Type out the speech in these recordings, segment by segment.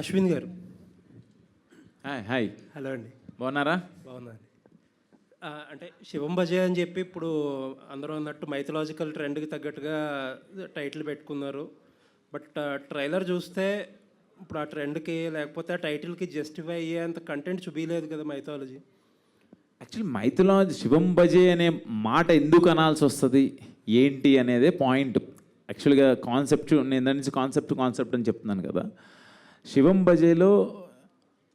అశ్విన్ గారు. Hi hi. Hello అండి. బాగున్నారా? బాగున్నాను అంటే శివం భజే అని చెప్పి ఇప్పుడు అందరూ అన్నట్టు మైథలాజికల్ ట్రెండ్కి తగ్గట్టుగా టైటిల్ పెట్టుకున్నారు. బట్ ట్రైలర్ చూస్తే ఇప్పుడు ఆ ట్రెండ్కి లేకపోతే ఆ టైటిల్కి జస్టిఫై అయ్యేంత కంటెంట్ చూపించలేదు కదా మైథాలజీ యాక్చువల్లీ మైథలాజీ శివం భజే అనే మాట ఎందుకు అనాల్సి వస్తుంది? ఏంటి అనేదే పాయింట్ యాక్చువల్గా కాన్సెప్ట్ నేను దాని నుంచి కాన్సెప్ట్ కాన్సెప్ట్ అని చెప్తున్నాను కదా. శివం భజేలో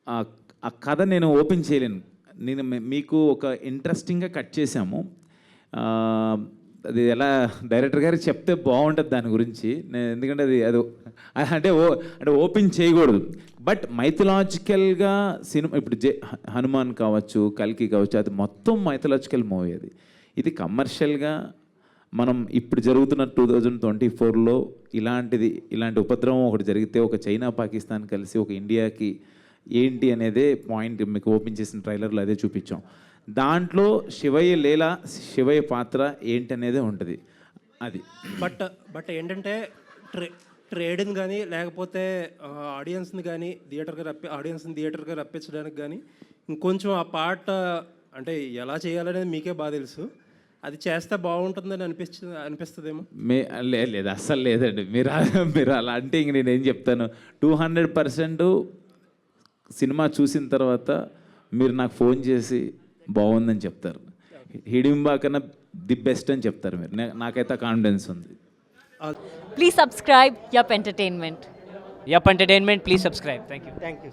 ఆ కథ నేను ఓపెన్ చేయలేను. నేను మీకు ఒక ఇంట్రెస్టింగ్గా కట్ చేశాము. అది ఎలా డైరెక్టర్ గారు చెప్తే బాగుంటుంది దాని గురించి. నేను ఎందుకంటే అది అది అంటే ఓ అంటే ఓపెన్ చేయకూడదు. బట్ మైథలాజికల్గా సినిమా ఇప్పుడు జే హనుమాన్ కావచ్చు కల్కి కావచ్చు అది మొత్తం మైథలాజికల్ మూవీ అది. ఇది కమర్షియల్గా మనం ఇప్పుడు జరుగుతున్న టూ థౌజండ్ ట్వంటీ ఫోర్లో ఇలాంటిది ఇలాంటి ఉపద్రవం ఒకటి జరిగితే ఒక చైనా పాకిస్తాన్ కలిసి ఒక ఇండియాకి ఏంటి అనేదే పాయింట్ మీకు ఓపెన్ చేసిన ట్రైలర్లో అదే చూపించాం. దాంట్లో శివయ్య లీల శివయ్య పాత్ర ఏంటి ఉంటుంది. అది. బట్ బట్ ఏంటంటే ట్రే ట్రేడ్ని కానీ లేకపోతే ఆడియన్స్ని కానీ థియేటర్గా రప్పి ఆడియన్స్ని థియేటర్గా రప్పించడానికి కానీ ఇంకొంచెం ఆ పాట అంటే ఎలా చేయాలనేది మీకే బాగా తెలుసు. అది చేస్తే బాగుంటుందని అనిపిస్తుంది అనిపిస్తుందేమో? మీ లేదు లేదు అస్సలు లేదండి. మీరు మీరు అలా అంటే ఇంక నేను ఏం చెప్తాను? టూ హండ్రెడ్ పర్సెంట్ సినిమా చూసిన తర్వాత మీరు నాకు ఫోన్ చేసి బాగుందని చెప్తారు. హిడింబా కన్నా ది బెస్ట్ అని చెప్తారు మీరు. నాకైతే కాన్ఫిడెన్స్ ఉంది. Please subscribe yup entertainment yup entertainment please subscribe thank you thank you